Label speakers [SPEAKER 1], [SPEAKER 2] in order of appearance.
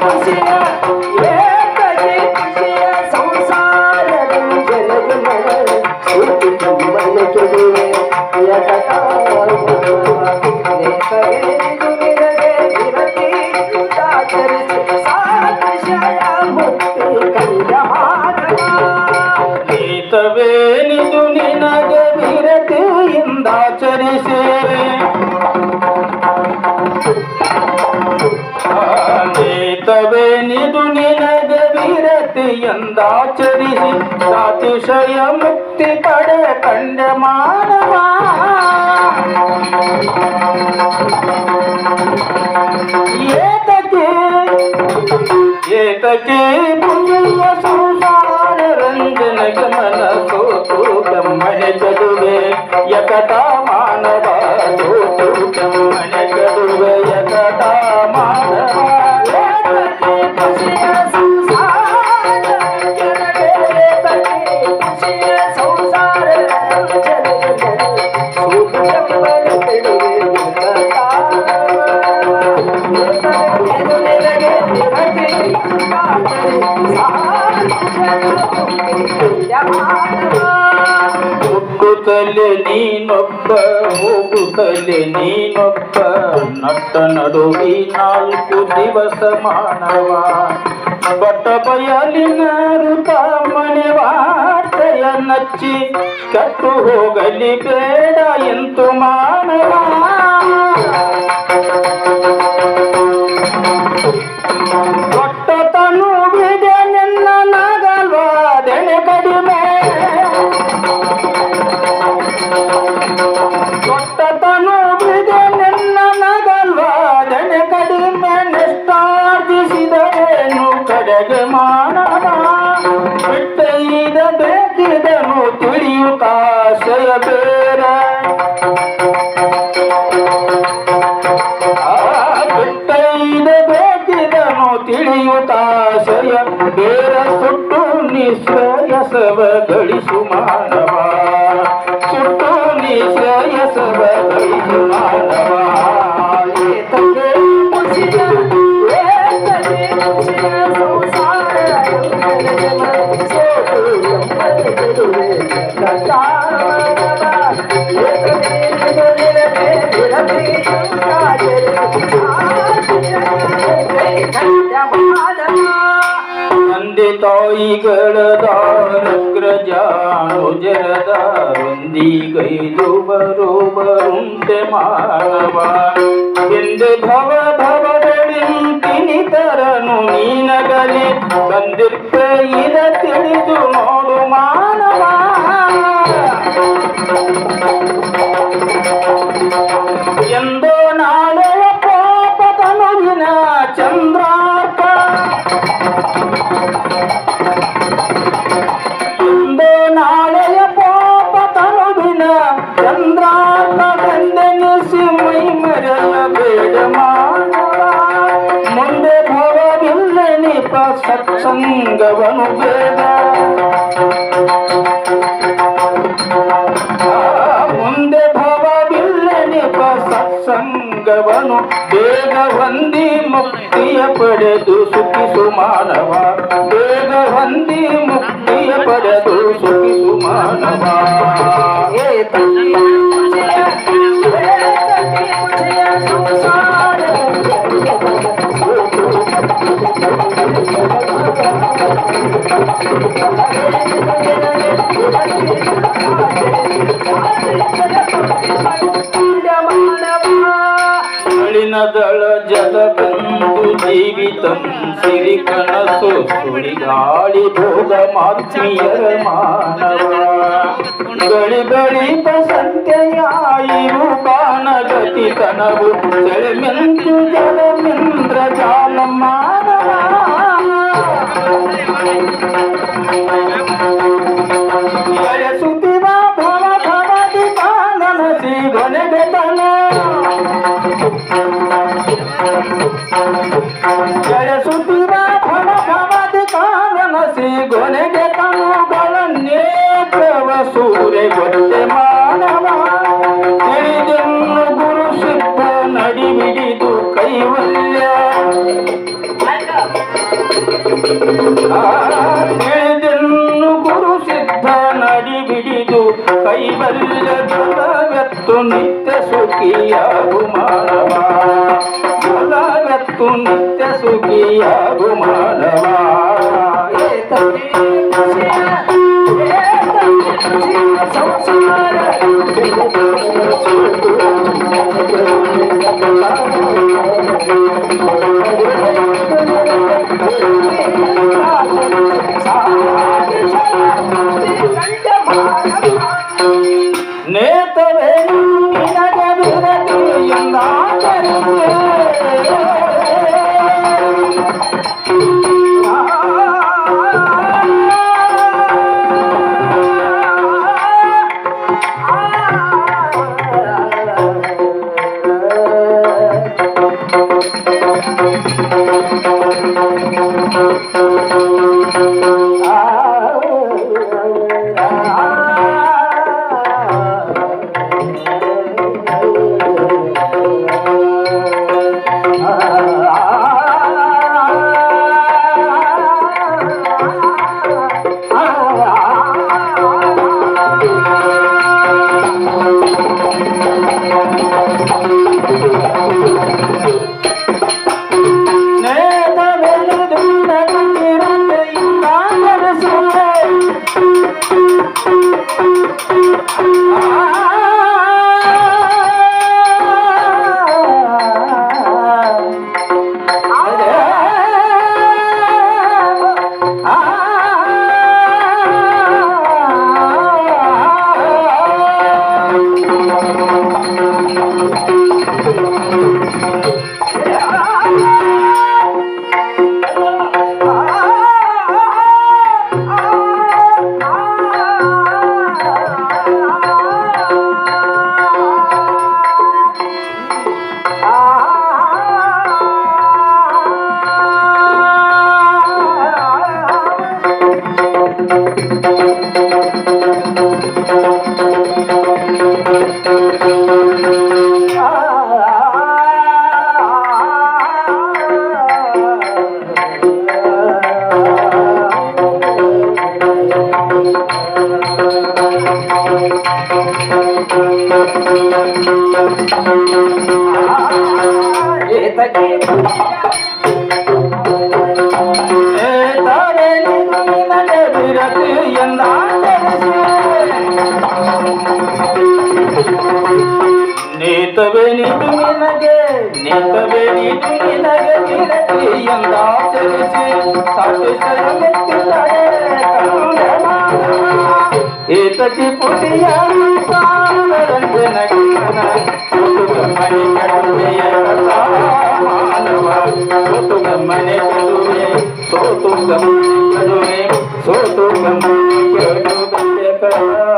[SPEAKER 1] ಖುಷಿಯ
[SPEAKER 2] எனது வீரத்தை எந்தாச்சரிசி சாதிஷய முக்தி பட கண்ட மாணவா ஏதகே ஏதகே புண்ணிய சம்சார ரஞ்சன கமன சோதூகம் மணி
[SPEAKER 1] தடுவே யகதா மாணவா சோதூகம்
[SPEAKER 2] ಹುಟ್ಟುತ್ತಲೇ ನೀನೊಬ್ಬ ಹೋಗುತ್ತಲೆ ನೀನೊಬ್ಬ. ನಟ್ಟ ನಡುವಿ ನಾಲ್ಕು ದಿವಸ ಮಾನವ. ಬಟ್ಟ ಬಯಲಿನ ಋತ ಮನೆ ವಾರ್ತೆಯ ನಚ್ಚಿ ಕಟ್ಟು ಹೋಗಲಿ ಬೇಡ ಎಂತು ಮಾನವ. Thank ತನುವಿದೆ ಬೇರೆ ಬಿಟ್ಟೈದ ಬೇಕಿದನು ತಿಳಿಯುತ್ತಾಶಯ ಬೇರ ಸುಟ್ಟು ನಿಶ್ರಯಸವ ಗಳಿಸು ಮಾನವ. ಸುಟ್ಟು ತಂದೆ ತಾಯಿಗಳದಾರಗ್ರಜಾನುಜರದಾರೊಂದಿಗೈದು ಬರುಬರುಂತೆ ಮಾನವ ಎಂದೆ ಭವ ಭವಗಳಿಂತಿನಿ ತರನು ನೀನಗಲಿ ಬಂದಿರ್ಪ ಇದ ತಿಳಿದು ನೋಡು ಮಾನವ. ನಿಪ ಸತ್ಸಂಗವನು ಬೇಡ ಆ, ಮುಂದೆ ಭವವಿಲ್ಲ ನಿಪ ಸತ್ಸಂಗವನು ಬೇಗ ಹೊಂದಿ ಮುಕ್ತಿಯ ಪಡೆದು ಸುಖಿಸು ಮಾನವ ಬೇಗ ಹೊಂದಿ ಮುಕ್ತಿಯ ಪಡೆದು ಸುಖಿಸು ಮಾನವ ಅಳಿನದಳ ಜಲ ಬಂದು ಜೀವಿತಂ ಸಿರಿ ಕನಸು ಸುಳಿ ಗಾಳಿ ಭೋಗ ಮಾತ್ಮೀಯರ ಮಾನವ. ಗಳಿ ಗಳಿ ಬಸಂತೆಯಾಯಿರು ಬಾನಗತಿ ತನವು. ಸೆಳೆಮೆಂತು ಜಲಮಿಂದ್ರ ಜಾಲ ಮಾನವ. ಕಾನನಸಿ ಗೊನೆಗೆ ಕಣುಗಳನ್ನೇಕವ ಸೂರೆ ಗೊತ್ತೆ ಮಾನವ. ತಿಳಿದೆನ್ನು ಗುರು ಸಿದ್ಧ ನಡಿಬಿಡಿದು ಕೈವಲ್ಯ. ತಿಳಿದೆನ್ನು ಗುರು ಸಿದ್ಧ ನಡಿ ಬಿಡಿದು ಕೈಬಲ್ಯ ಜಲವೆತ್ತು ನಿತ್ಯ ಸುಖಿಯಾಗು ಮಾನವ. ಜಲವೆತ್ತು ನಿತ್ಯ ಸುಖಿಯಾಗು ಮಾನವ.
[SPEAKER 1] sống sống Música
[SPEAKER 2] ನೇತವೇ ನಿನಗೆ ಬಿರತಿ ಎಂದಾಚರಿಸೆ. ನೇತವೇ ನೀತು ನಿನಗೆ ನೇತವೇ ನೀತು ನಿನಗೆ ಬಿರತಿ ಎಂದಾಚರಿಸಿ ಸಾಕೇಶ್ವರ ಮೆಟ್ಟಿದರೆ ಕಂಡ ಏತಕ್ಕೆ ಪುಟಿಯ ರಂಜನ ಕಿರಣ ಮನೆ ಕಡುವೆಯ ಮಾನವ ಗಮ್ಮನೆ ಕಡುವೆ ಸೋತು ಗಮ್ಮನೆ ಕಡುವೆ ಸೋತು ಗಮ್ಮನೆ ಕಡುವೆ